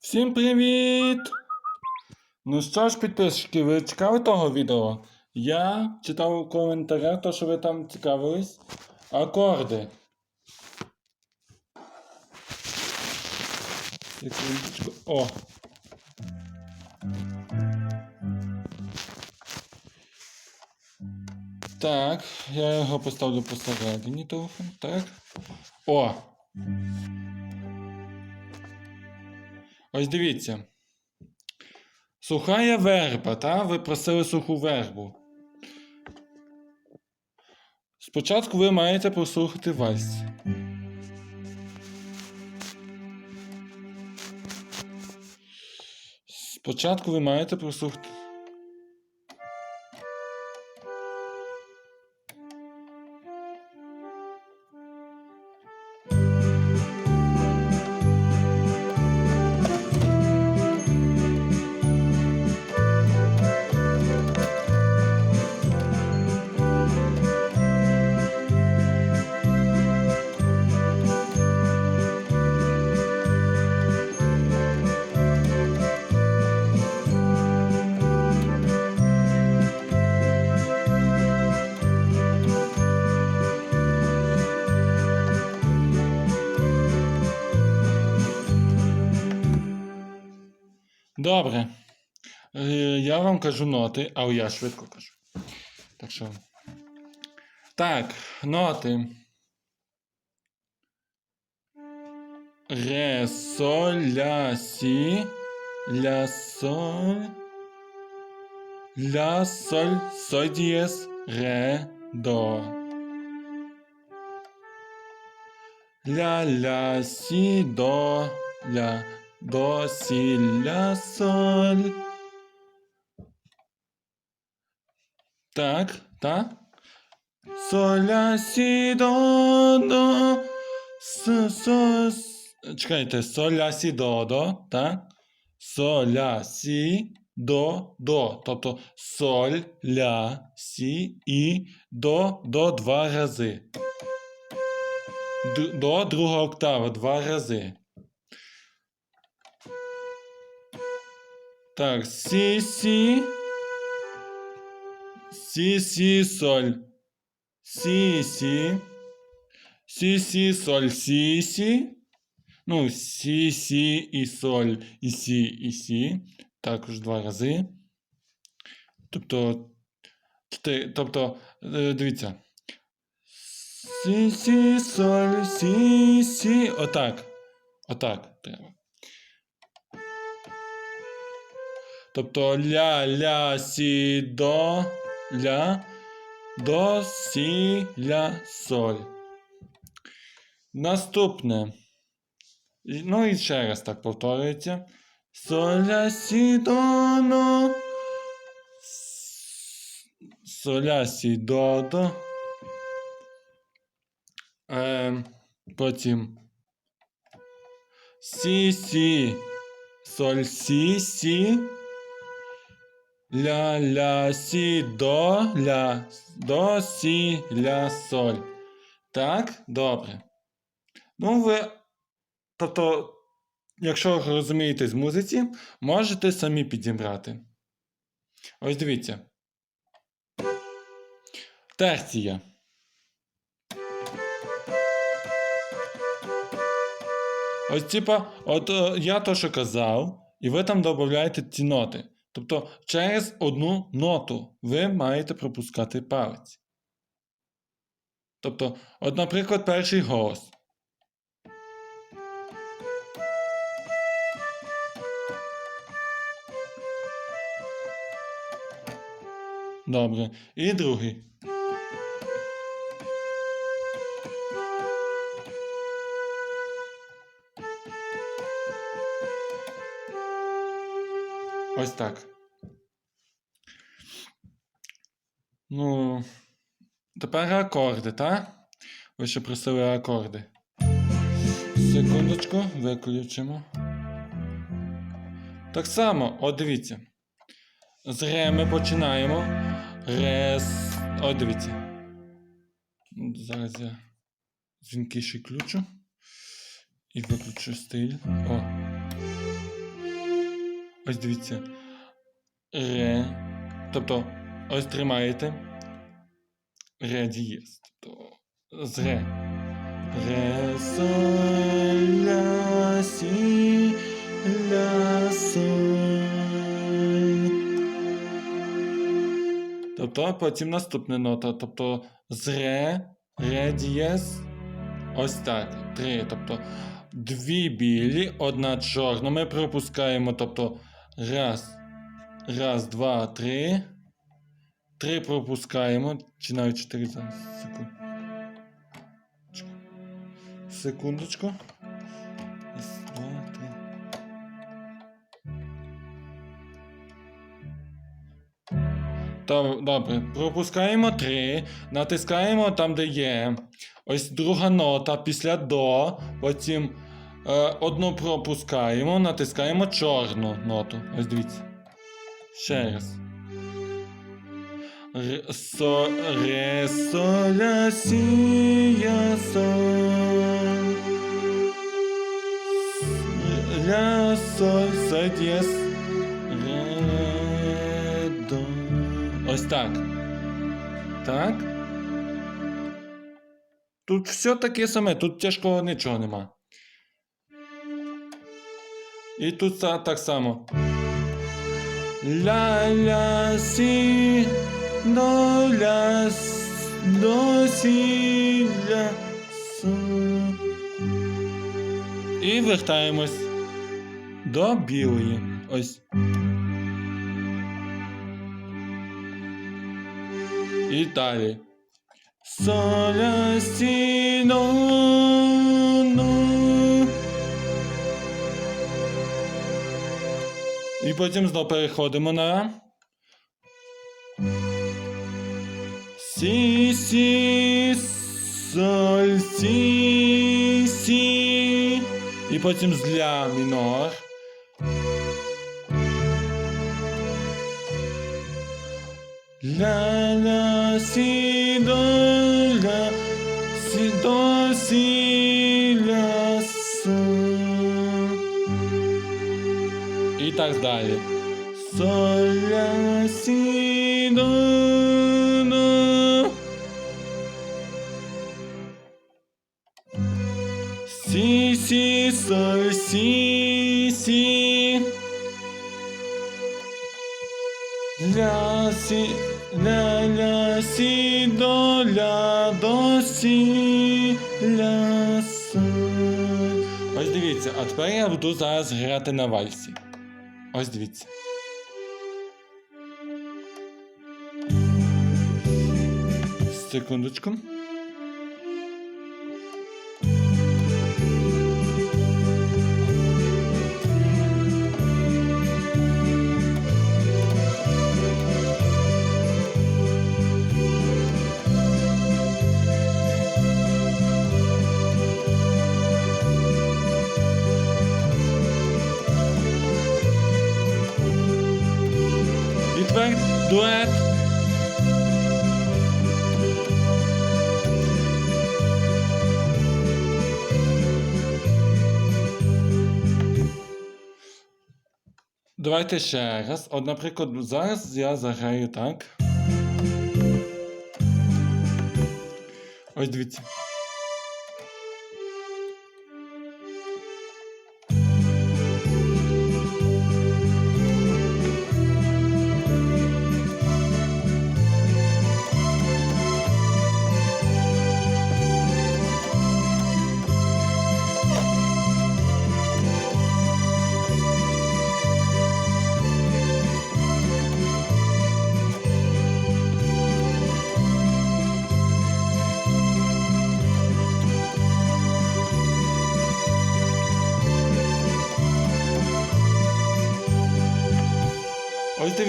Всім привіт! Ну що ж, підписчики, ви чекали того відео? Я читав у коментарях, то що ви там цікавились. Акорди. О! Так, я його поставлю посередині телефон. Так. О! Ось дивіться. Сухая верба, та? Ви просили суху вербу. Спочатку ви маєте прослухати вальс. Спочатку ви маєте прослухати. Добре. Е, Я вам кажу ноти, але я швидко кажу. Так що. Так, ноти. Ре, соль, ля, сі, ля, соль, ля, соль, соль дієс, ре, до. Ля, ля, сі, до, ля, до, сі, соль. Так, так. Соль, ля, сі, до, до, с, со, с. Чекайте, соль, ля, сі, до, до, так? Соль, ля, сі, до, до. Тобто соль, ля, сі і до, до два рази. Д- до друга октава два рази. Так, сі, сі. Сі, сі, соль. Сі, сі. Сі, сі, соль, сі, сі. Ну, сі, сі і соль, і сі, і сі. Також два рази. Тобто, чотири, тобто, е, дивіться. Сі, сі, соль, сі, сі. Отак. Отак треба. Тобто ля, ля, сі, до, ля, до, сі, ля, соль. Наступне. Ну і ще раз так повторюється. Соль, ля, сі, до, но. С- Соль, ля, сі, до, до. Ем, потім. Сі, сі. Соль, сі, сі. Ля, ля, сі, до, ля, до, сі, ля, соль. Так, добре. Ну, ви, тобто, якщо розумієте з музиці, можете самі підібрати. Ось дивіться. Терція. Ось, типа, от е, я то, що казав, і ви там додаєте ці ноти. Тобто через одну ноту ви маєте пропускати палець. Тобто, от, наприклад, перший голос. Добре. І другий. Ось так. Ну, тепер акорди, так? Ви ще просили акорди. Секундочку, виключимо. Так само, от дивіться. З ре ми починаємо. Ре. От дивіться. Зараз я дзвінки ще включу. І виключу стиль. О. Ось дивіться. Ре. Тобто, ось тримаєте. Ре дієс. Тобто з ре. Ре, соль, ля, сі, ля, соль. Тобто потім наступна нота. Тобто з ре, ре дієс. Ось так. Три. Тобто дві білі, одна чорна. Ми пропускаємо. Тобто раз. Раз, два, три. Три пропускаємо. Чи навіть чотири зараз. Секунд. Секундочку. Раз, два, три. Добре, пропускаємо три, натискаємо там, де є. Ось друга нота після до. Потім е, одну пропускаємо, натискаємо чорну ноту. Ось дивіться. Ще раз. Ре, со, ре, со, ля, сі, я, соль. Ля, соль, соль, дієс. Ре, до. Ось так. Так. Тут все таке саме, тут тяжкого нічого нема. І тут так само. Ля ля сі до ля с- до сі. І вертаємось до білої. Ось. І далі. Соля сі до ну. І потім знову переходимо на. Сі, сі, соль, сі, сі. І потім з ля мінор. Ля, ля, сі, до, ля, сі, до, сі, ля, со. І так далі. Соль, ля, сі, до. Сі, сі, соль, сі, сі. Ля, сі, ля, ля, сі, до, ля, до, сі, ля, соль. Ось дивіться, а тепер я буду зараз грати на вальсі. Ось дивіться. Секундочку. Дует. Давайте ще раз. От, наприклад, зараз я заграю так. Ось дивіться.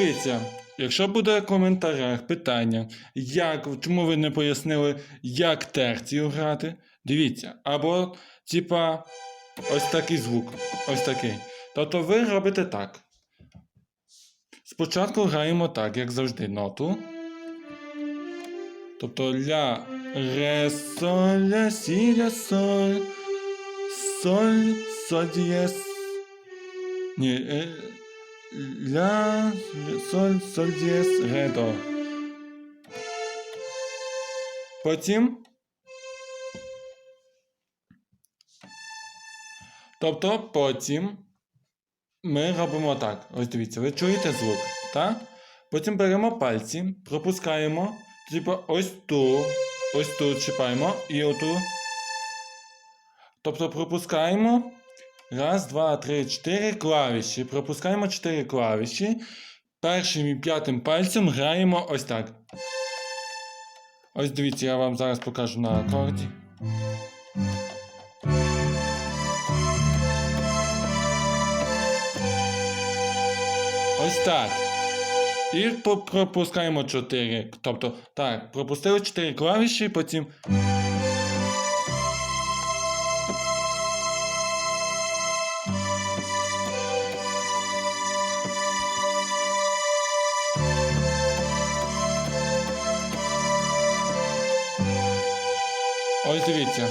Дивіться, якщо буде в коментарях питання, як, чому ви не пояснили, як терцію грати, дивіться, або, типа, ось такий звук, ось такий. Тобто ви робите так. Спочатку граємо так, як завжди, ноту. Тобто ля, ре, соль, ля, сі, ля, соль, соль, соль, дієс. Ні, е, ля, соль, соль дієс, ре, до. Потім. Тобто потім ми робимо так. Ось дивіться, ви чуєте звук, так? Потім беремо пальці, пропускаємо, типу ось ту, ось тут чіпаємо і оту. Тобто пропускаємо. Раз, два, три, чотири клавіші. Пропускаємо чотири клавіші. Першим і п'ятим пальцем граємо ось так. Ось дивіться, я вам зараз покажу на акорді. Ось так. І пропускаємо 4. Тобто, так, пропустили 4 клавіші, потім. Ось дивіться.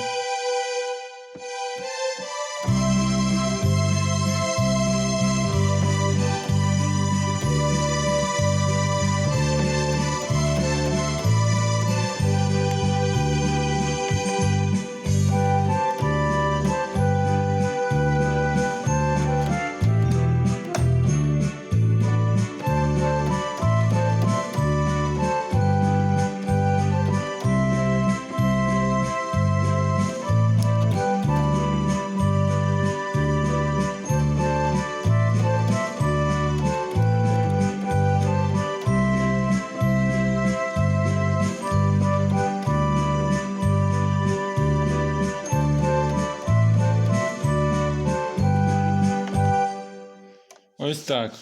Ось так.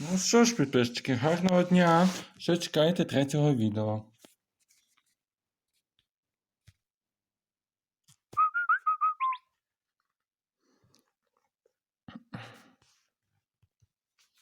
Ну що ж, підписчики, гарного дня. Ще чекайте третього відео.